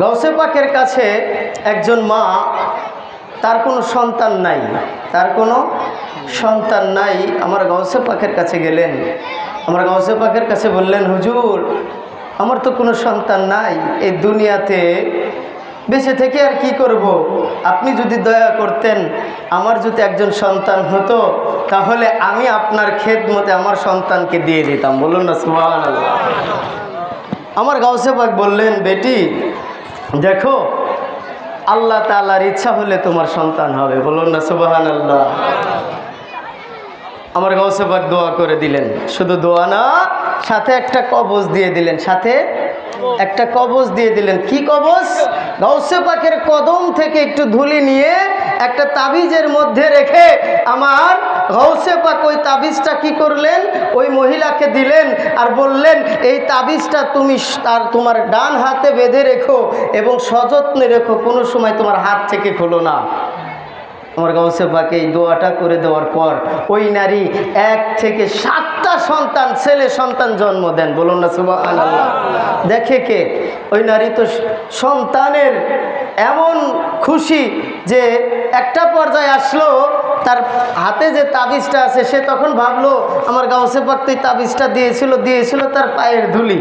গৌসে পাকের কাছে একজন মা, তার কোনো সন্তান নাই, তার কোনো সন্তান নাই। আমার গৌসে পাকের কাছে গেলেন। আমার গৌসে পাকের কাছে বললেন, হুজুর, আমার তো কোনো সন্তান নাই, এই দুনিয়াতে বেঁচে থেকে আর কি করব। আপনি যদি দয়া করতেন, আমার যদি একজন সন্তান হতো, তাহলে আমি আপনার খেদ মতে আমার সন্তানকে দিয়ে দিতাম। বলুন না সুহান আমার গাউসে পাক বললেন, বেটি দেখো, আল্লাহ তালার ইচ্ছা হলে তোমার সন্তান হবে, বলুন না সুবাহান আল্লাহ আমার গাউসে পাক দোয়া করে দিলেন। শুধু দোয়া না, সাথে একটা কবজ দিয়ে দিলেন, সাথে একটা কবজ দিয়ে দিলেন। কি কবজ? গাউসে পাকের কদম থেকে একটু ধুলি নিয়ে একটা তাবিজের মধ্যে রেখে আমার গৌসে পাক, ওই তাবিজটা কি করলেন? ওই মহিলাকে দিলেন আর বললেন, এই তাবিজটা তুমি তার, তোমার ডান হাতে বেঁধে রেখো এবং সযত্নে রেখো, কোনো সময় তোমার হাত থেকে খোলো না। আমার গাউসে পাকে এই দোয়াটা করে দেওয়ার পর ওই নারী এক থেকে সাতটা সন্তান, ছেলে সন্তান জন্ম দেন। বলুন না সুবাহ দেখে কে? ওই নারী তো সন্তানের এমন খুশি যে একটা পর্যায়ে আসলো তার হাতে যে তাবিজটা আছে, সে তখন ভাবলো, আমার গাউসে পাক্ত তাবিজটা দিয়েছিল দিয়েছিল তার পায়ের ধুলি।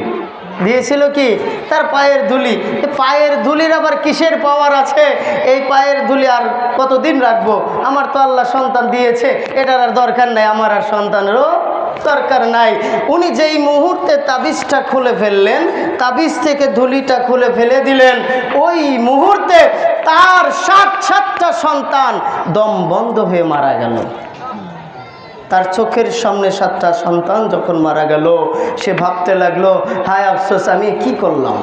দিয়েছিল কি? তার পায়ের ধুলি। পায়ের ধুলির আবার কিসের পাওয়ার আছে? এই পায়ের ধুলি আর কতদিন রাখব? আমার তো আল্লাহ সন্তান দিয়েছে, এটার আর দরকার নাই, আমার আর সন্তানেরও দরকার নাই। উনি যেই মুহূর্তে তাবিজটা খুলে ফেললেন, তাবিজ থেকে ধুলিটা খুলে ফেলে দিলেন, ওই মুহূর্তে তার সাত সাতটা সন্তান দম বন্ধ হয়ে মারা গেল। তার চোখের সামনে সাতটা সন্তান যখন মারা গেল, সে ভাবতে লাগল, হায় আফসোস, আমি কি করলাম?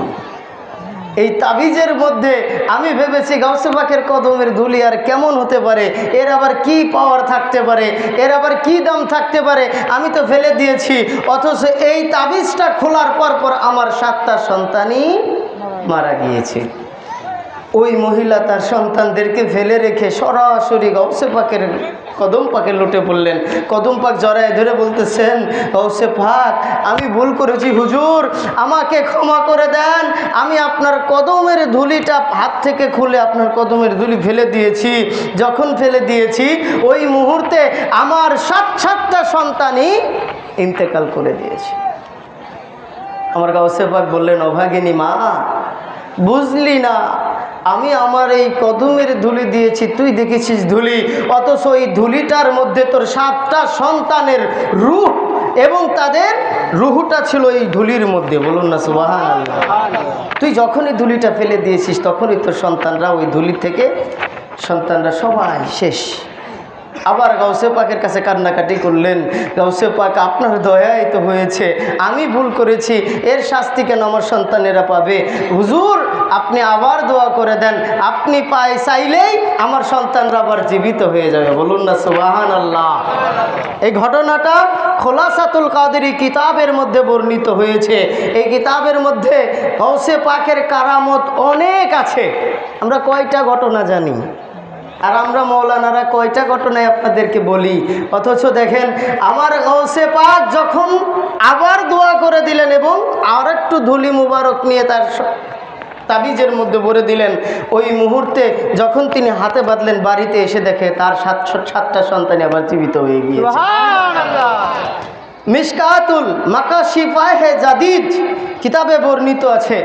এই তাবিজের মধ্যে আমি ভেবেছি গাউসে পাখের কদমের ধুলি আর কেমন হতে পারে? এর আবার কি পাওয়ার থাকতে পারে? এর আবার কি দাম থাকতে পারে? আমি তো ফেলে দিয়েছি। অথচ এই তাবিজটা খোলার পর পর আমার সাতটা সন্তানই মারা গিয়েছে। ওই মহিলা তার সন্তানদেরকে ফেলে রেখে সরাসরি গৌসে পাকের কদম পাকে লুটে পড়লেন। কদম পাক জড়ায় ধরে বলতেছেন গৌসে পাক, আমি ভুল করেছি হুজুর, আমাকে ক্ষমা করে দেন। আমি আপনার কদমের ধুলিটা হাত থেকে খুলে আপনার কদমের ধুলি ফেলে দিয়েছি। যখন ফেলে দিয়েছি, ওই মুহূর্তে আমার সাত সাতটা সন্তানই ইন্তেকাল করে দিয়েছে। আমার গাউসে পাক বললেন, অভাগিনী মা, বুঝলি না আমি আমার এই কদমের ধুলি দিয়েছি, তুই দেখেছিস ধুলি? অথচ এই ধুলিটার মধ্যে তোর সাতটা সন্তানের রুহ এবং তাদের রুহুটা ছিল এই ধুলির মধ্যে। বলুন না সুবাহান তুই যখনই ধুলিটা ফেলে দিয়েছিস, তখনই তোর সন্তানরা ওই ধুলি থেকে সন্তানরা সবাই শেষ। আবার গাউসে পাকের কাছে কান্নাকাটি করলেন, গাউসে পাক, আপনার দয়াই তো হয়েছে। আমি ভুল করেছি, এর শাস্তি কেন আমার সন্তানেরা পাবে? হুজুর আপনি আবার দোয়া করে দেন। আপনি পাই চাইলেই আমার সন্তানরা আবার জীবিত হয়ে যাবে। বলুন না সুবাহান আল্লাহ এই ঘটনাটা খোলাসাতুল কাদেরি কিতাবের মধ্যে বর্ণিত হয়েছে। এই কিতাবের মধ্যে গৌসে পাকের কারামত অনেক আছে। আমরা কয়টা ঘটনা জানি? আর আমরা মৌলানারা কয়টা ঘটনায় আপনাদেরকে বলি? অথচ দেখেন, আমার গৌসে পাক যখন আবার দোয়া করে দিলেন এবং আর একটু ধুলি মুবারক নিয়ে তার তাবিজের মধ্যে ভরে দিলেন। ওই মুহূর্তে যখন তিনি হাতে বাঁধলেন বাড়িতে এসে দেখে তার সাত সাতটা সন্তান আবার জীবিত হয়ে গিয়েছে। মিসকাতুল মাকা শিফায় হে জাদিদ কিতাবে বর্ণিত আছে।